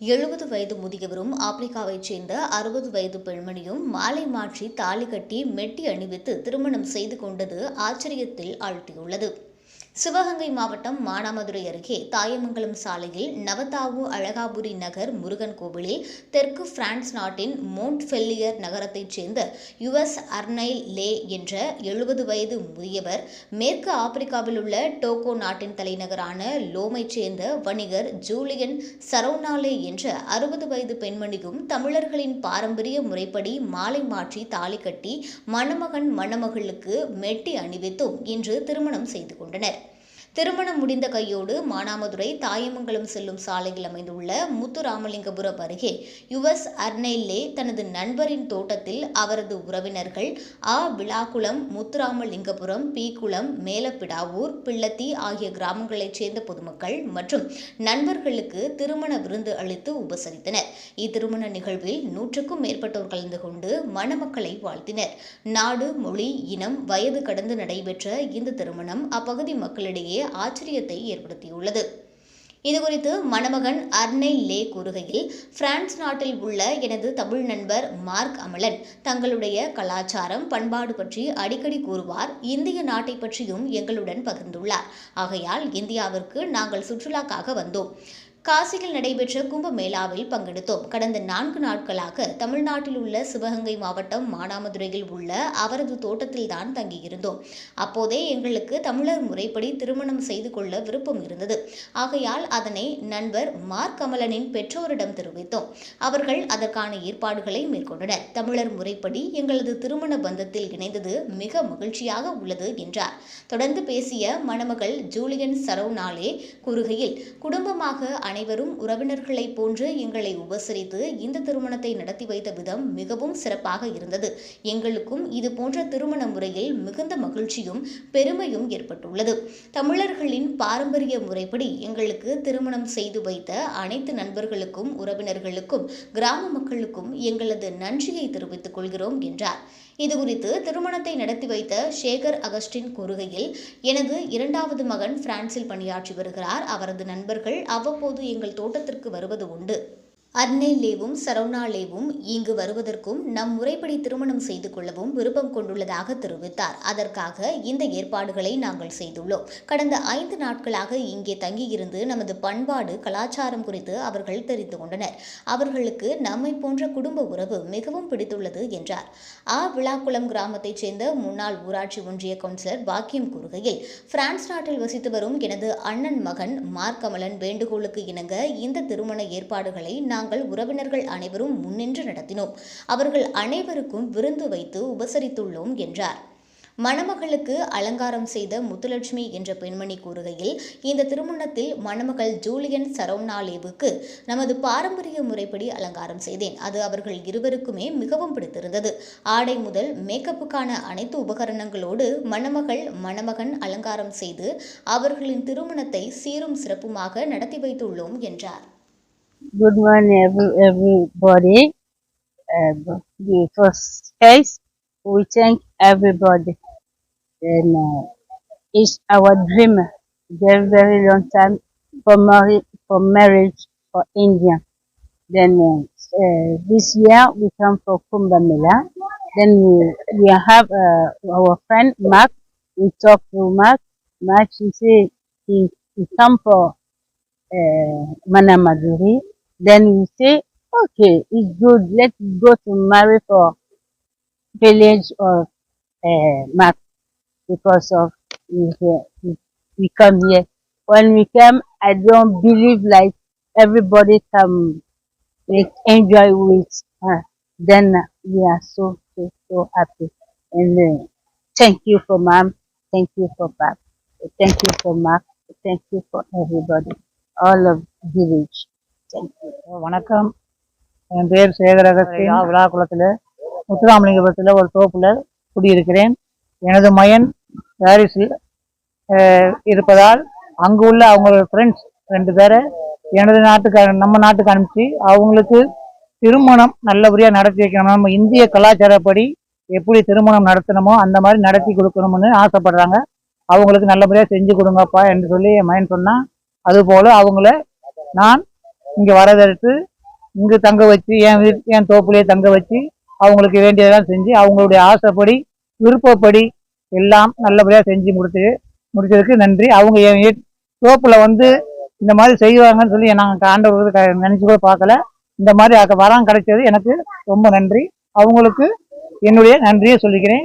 எழுபது வயது முதியவரும் ஆப்பிரிக்காவைச் சேர்ந்த அறுபது வயது பெண்மணியும் மாலை மாற்றி தாலி கட்டி மெட்டி அணிவித்து திருமணம் செய்து கொண்டது ஆச்சரியத்தில் ஆழ்த்தியுள்ளது. சிவகங்கை மாவட்டம் மானாமதுரை அருகே தாயமங்கலம் சாலையில் நவதாவு அழகாபுரி நகர் முருகன் கோவிலில் தெற்கு பிரான்ஸ் நாட்டின் மோண்ட்ஃபெல்லியர் நகரத்தைச் சேர்ந்த யுஎஸ் அர்னைல் லே என்ற எழுபது வயது முதியவர் மேற்கு ஆப்பிரிக்காவில் உள்ள டோகோ நாட்டின் தலைநகரான லோமைச் சேர்ந்த வணிகர் ஜூலியன் சரோனாலே என்ற அறுபது வயது பெண்மணியும் தமிழர்களின் பாரம்பரிய முறைப்படி மாலை மாற்றி தாலி கட்டி மணமகன் மணமகளுக்கு மெட்டி அணிவித்தும் இன்று திருமணம் செய்து கொண்டனர். திருமணம் முடிந்த கையோடு மானாமதுரை தாயமங்கலம் செல்லும் சாலையில் அமைந்துள்ள முத்துராமலிங்கபுரம் அருகே யுவஸ் அர்னெல்லே தனது நண்பரின் தோட்டத்தில் அவரது உறவினர்கள் ஆ விழாக்குளம் முத்துராமலிங்கபுரம் பி. குளம் மேலப்பிடாவூர் பிள்ளத்தி ஆகிய கிராமங்களைச் சேர்ந்த பொதுமக்கள் மற்றும் நண்பர்களுக்கு திருமண விருந்து அளித்து உபசரித்தனர். இத்திருமண நிகழ்வில் நூற்றுக்கும் மேற்பட்டோர் கலந்து கொண்டு மணமக்களை வாழ்த்தினர். நாடு மொழி இனம் வயது கடந்து நடைபெற்ற இந்த திருமணம் அப்பகுதி மக்களிடையே ஆச்சரியத்தை ஏற்படுத்தியுள்ளது. இதுகுறித்து மணமகன் அர்னை லே கூறுகையில் பிரான்ஸ் நாட்டில் உள்ள எனது தமிழ் நண்பர் மார்க் அமலன் தங்களுடைய கலாச்சாரம் பண்பாடு பற்றி அடிக்கடி கூறுவார். இந்திய நாட்டை பற்றியும் எங்களுடன் பகிர்ந்துள்ளார். ஆகையால் இந்தியாவிற்கு நாங்கள் சுற்றுலாக்காக வந்தோம். காசியில் நடைபெற்ற கும்பமேளாவில் பங்கெடுத்தோம். கடந்த நான்கு நாட்களாக தமிழ்நாட்டில் உள்ள சிவகங்கை மாவட்டம் மானாமதுரையில் உள்ள அவரது தோட்டத்தில் தான் தங்கியிருந்தோம். அப்போதே எங்களுக்கு தமிழர் முறைப்படி திருமணம் செய்து கொள்ள விருப்பம் இருந்தது. ஆகையால் அதனை நண்பர் மார்க் கமலனின் பெற்றோரிடம் தெரிவித்தோம். அவர்கள் அதற்கான ஏற்பாடுகளை மேற்கொண்டனர். தமிழர் முறைப்படி எங்களது திருமண பந்தத்தில் இணைந்தது மிக மகிழ்ச்சியாக உள்ளது என்றார். தொடர்ந்து பேசிய மணமகள் ஜூலியன் சரவ்னாலே கூறுகையில் குடும்பமாக அனைவரும் உறவினர்களைப் போன்று எங்களை உபசரித்து இந்த திருமணத்தை நடத்தி வைத்த விதம் மிகவும் சிறப்பாக இருந்தது. எங்களுக்கும் இது போன்ற திருமண முறையில் மிகுந்த மகிழ்ச்சியும் பெருமையும் ஏற்பட்டுள்ளது. தமிழர்களின் பாரம்பரிய முறைப்படி எங்களுக்கு திருமணம் செய்து வைத்த அனைத்து நண்பர்களுக்கும் உறவினர்களுக்கும் கிராம மக்களுக்கும் எங்களது நன்றியை தெரிவித்துக் கொள்கிறோம் என்றார். இதுகுறித்து திருமணத்தை நடத்தி வைத்த ஷேகர் அகஸ்டின் கூறுகையில் எனது இரண்டாவது மகன் பிரான்சில் பணியாற்றி வருகிறார். அவரது நண்பர்கள் அவ்வப்போது எங்கள் தோட்டத்திற்கு வருவது உண்டு. அர்னேலேவும் சரவணாலேவும் இங்கு வருவதற்கும் நம் முறைப்படி திருமணம் செய்து கொள்ளவும் விருப்பம் கொண்டுள்ளதாக தெரிவித்தார். அதற்காக இந்த ஏற்பாடுகளை நாங்கள் செய்துள்ளோம். கடந்த ஐந்து நாட்களாக இங்கே தங்கியிருந்து நமது பண்பாடு கலாச்சாரம் குறித்து அவர்கள் தெரிந்து கொண்டனர். அவர்களுக்கு நம்மை போன்ற குடும்ப உறவு மிகவும் பிடித்துள்ளது என்றார். ஆ விழாக்குளம் கிராமத்தைச் சேர்ந்த முன்னாள் ஊராட்சி ஒன்றிய கவுன்சிலர் பாக்கியம் கூறுகையில் பிரான்ஸ் நாட்டில் வசித்து வரும் எனது அண்ணன் மகன் மார்க்கமலன் வேண்டுகோளுக்கு இணங்க இந்த திருமண ஏற்பாடுகளை நாங்கள் உறவினர்கள் அனைவரும் முன்னின்று நடத்தினோம். அவர்கள் அனைவருக்கும் விருந்து வைத்து உபசரித்துள்ளோம் என்றார். மணமகளுக்கு அலங்காரம் செய்த முத்துலட்சுமி என்ற பெண்மணி கூறுகையில் இந்த திருமணத்தில் மணமகள் ஜூலியன் சரௌனாலேவுக்கு நமது பாரம்பரிய முறைப்படி அலங்காரம் செய்தேன். அது அவர்கள் இருவருக்குமே மிகவும் பிடித்திருந்தது. ஆடை முதல் மேக்கப்புக்கான அனைத்து உபகரணங்களோடு மணமகள் மணமகன் அலங்காரம் செய்து அவர்களின் திருமணத்தை சீரும் சிறப்புமாக நடத்தி வைத்துள்ளோம் என்றார். Good morning, every, everybody. Uh, the first case, we thank everybody. And uh, it's our dream, very, very long time for, marri- for marriage for India. Then uh, uh, this year we come for Kumbh Mela. Then we, we have uh, our friend Mark. We talk to Mark. Mark, he say he, he come for uh, Manamaduri. Then we say, okay, it's good. Let's go to marry for village of uh, Mark because of we, we, come here. When we come, I don't believe like everybody come like enjoy with her. Then we are so so so happy. And uh, thank you for mom. Thank you for pap. Thank you for Mark. Thank you for everybody. All of village. வணக்கம். என் பேர் சேகரகத்தின் விழாக்குளத்தில் முத்துராமலிங்கபுரத்தில் ஒரு தோப்புல குடியிருக்கிறேன். எனது மகன் பாரிஸில் இருப்பதால் அங்கு உள்ள அவங்க ஃப்ரெண்ட்ஸ் ரெண்டு பேரை எனது நாட்டுக்கு நம்ம நாட்டுக்கு அனுப்பிச்சு அவங்களுக்கு திருமணம் நல்லபடியாக நடத்தி வைக்கணும் நம்ம இந்திய கலாச்சாரப்படி எப்படி திருமணம் நடத்தணுமோ அந்த மாதிரி நடத்தி கொடுக்கணும்னு ஆசைப்படுறாங்க. அவங்களுக்கு நல்லபடியாக செஞ்சு கொடுங்கப்பா என்று சொல்லி என் மகன் சொன்னான். அதுபோல் அவங்கள நான் இங்கே வரவேற்று இங்கே தங்க வச்சு என் வீட் என் தோப்புலேயே தங்க வச்சு அவங்களுக்கு வேண்டியதெல்லாம் செஞ்சு அவங்களுடைய ஆசைப்படி விருப்பப்படி எல்லாம் நல்லபடியாக செஞ்சு முடிச்சு முடிச்சதுக்கு நன்றி. அவங்க என் வீட் தோப்பில் வந்து இந்த மாதிரி செய்வாங்கன்னு சொல்லி நாங்கள் ஆண்டவர்களுக்கு நினச்சி கூட பார்க்கல. இந்த மாதிரி அக்க வரம் கிடைச்சது எனக்கு ரொம்ப நன்றி. அவங்களுக்கு என்னுடைய நன்றியை சொல்லிக்கிறேன்.